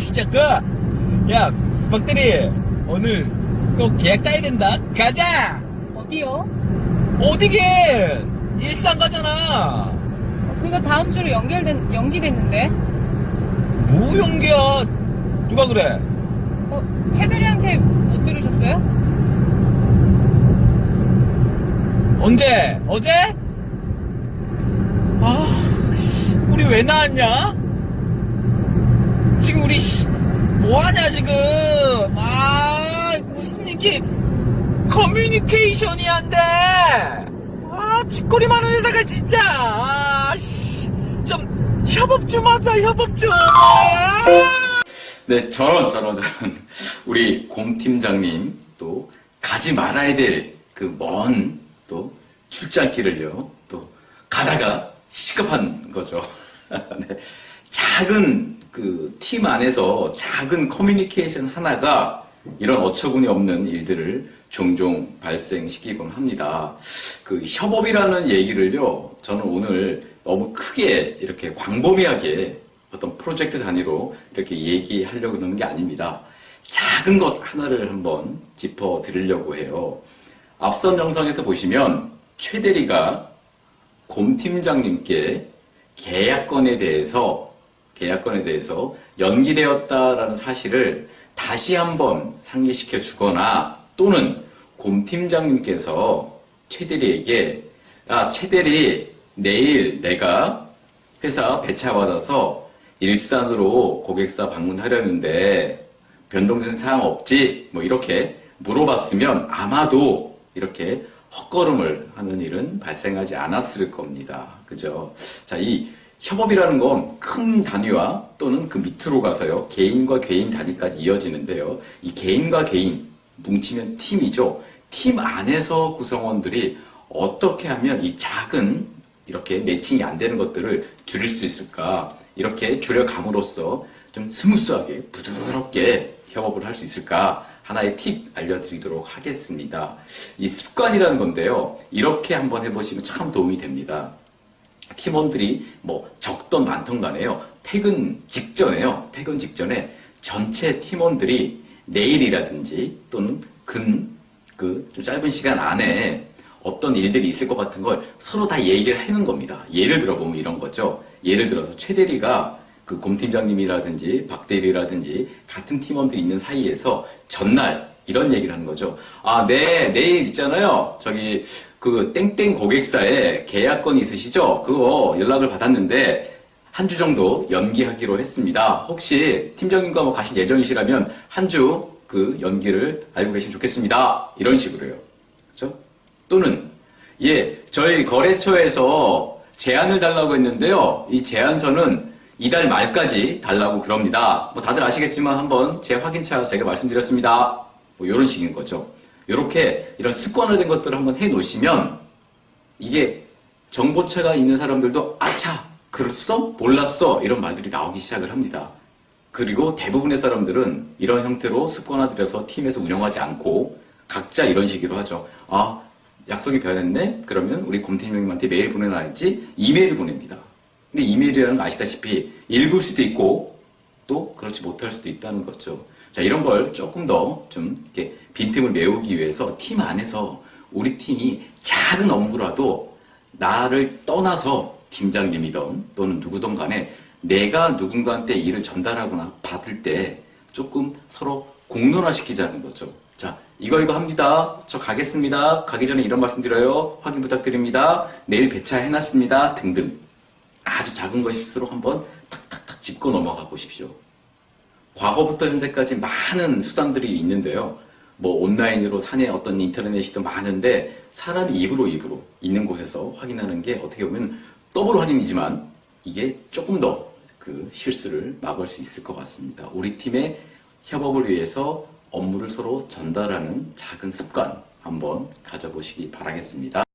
그, 야, 박대리, 오늘 꼭 계약 따야 된다. 가자! 어디요? 어디게? 일산 가잖아. 어, 그거 다음 주로 연결된, 연기됐는데? 뭐 연기야? 누가 그래? 어, 채들이한테 못 들으셨어요? 언제? 어제? 아, 씨, 우리 왜 나왔냐? 지금 우리 씨, 뭐 하냐 지금? 아, 무슨 이게 커뮤니케이션이 안 돼. 아, 짓거리 많은 회사가 진짜. 아, 씨, 좀 협업 좀 하자, 협업 좀. 아! 네, 저런, 저런, 저런. 우리 곰 팀장님 또 가지 말아야 될 그 먼 또 출장길을요, 또 가다가 시급한 거죠. 네. 작은 그 팀 안에서 작은 커뮤니케이션 하나가 이런 어처구니 없는 일들을 종종 발생시키곤 합니다. 그 협업이라는 얘기를요, 저는 오늘 너무 크게 이렇게 광범위하게 어떤 프로젝트 단위로 이렇게 얘기하려고 그러는 게 아닙니다. 작은 것 하나를 한번 짚어 드리려고 해요. 앞선 영상에서 보시면 최 대리가 곰 팀장님께 계약건에 대해서 계약건에 대해서 연기되었다라는 사실을 다시 한번 상기시켜 주거나 또는 곰 팀장님께서 최 대리에게 아, 최 대리 내일 내가 회사 배차 받아서 일산으로 고객사 방문하려는데 변동된 사항 없지? 뭐 이렇게 물어봤으면 아마도 이렇게 헛걸음을 하는 일은 발생하지 않았을 겁니다. 그죠? 자, 이 협업이라는 건 큰 단위와 또는 그 밑으로 가서요. 개인과 개인 단위까지 이어지는데요. 이 개인과 개인 뭉치면 팀이죠. 팀 안에서 구성원들이 어떻게 하면 이 작은 이렇게 매칭이 안 되는 것들을 줄일 수 있을까? 이렇게 줄여감으로써 좀 스무스하게 부드럽게 협업을 할 수 있을까? 하나의 팁 알려드리도록 하겠습니다. 이 습관이라는 건데요. 이렇게 한번 해보시면 참 도움이 됩니다. 팀원들이 뭐 적던 많던 간에요. 퇴근 직전에요. 퇴근 직전에 전체 팀원들이 내일이라든지 또는 근, 그, 좀 짧은 시간 안에 어떤 일들이 있을 것 같은 걸 서로 다 얘기를 하는 겁니다. 예를 들어보면 이런 거죠. 예를 들어서 최 대리가 그 곰팀장님이라든지 박대리라든지 같은 팀원들이 있는 사이에서 전날 이런 얘기를 하는 거죠. 아, 네, 내일 있잖아요. 저기 그 땡땡 고객사에 계약건 있으시죠? 그거 연락을 받았는데 한 주 정도 연기하기로 했습니다. 혹시 팀장님과 뭐 가실 예정이시라면 한 주 그 연기를 알고 계시면 좋겠습니다. 이런 식으로요. 그죠? 또는 예, 저희 거래처에서 제안을 달라고 했는데요. 이 제안서는 이달 말까지 달라고 그럽니다. 뭐 다들 아시겠지만 한번 제 확인차 제가 말씀드렸습니다. 뭐 이런 식인 거죠. 이렇게 이런 습관화된 것들을 한번 해 놓으시면 이게 정보차가 있는 사람들도 아차 그랬어 몰랐어 이런 말들이 나오기 시작을 합니다. 그리고 대부분의 사람들은 이런 형태로 습관화들여서 팀에서 운영하지 않고 각자 이런 식으로 하죠. 아 약속이 변했네? 그러면 우리 곰팀장님한테 메일 보내놔야지 이메일을 보냅니다. 근데 이메일이라는 거 아시다시피 읽을 수도 있고 또 그렇지 못할 수도 있다는 거죠. 자, 이런 걸 조금 더 좀 이렇게 빈틈을 메우기 위해서 팀 안에서 우리 팀이 작은 업무라도 나를 떠나서 팀장님이든 또는 누구든 간에 내가 누군가한테 일을 전달하거나 받을 때 조금 서로 공론화시키자는 거죠. 자, 이거 이거 합니다. 저 가겠습니다. 가기 전에 이런 말씀 드려요. 확인 부탁드립니다. 내일 배차해놨습니다. 등등. 아주 작은 것일수록 한번 짚고 넘어가 보십시오. 과거부터 현재까지 많은 수단들이 있는데요. 뭐 온라인으로 사내 어떤 인터넷이든 많은데 사람이 입으로 입으로 있는 곳에서 확인하는 게 어떻게 보면 더블 확인이지만 이게 조금 더 그 실수를 막을 수 있을 것 같습니다. 우리 팀의 협업을 위해서 업무를 서로 전달하는 작은 습관 한번 가져보시기 바라겠습니다.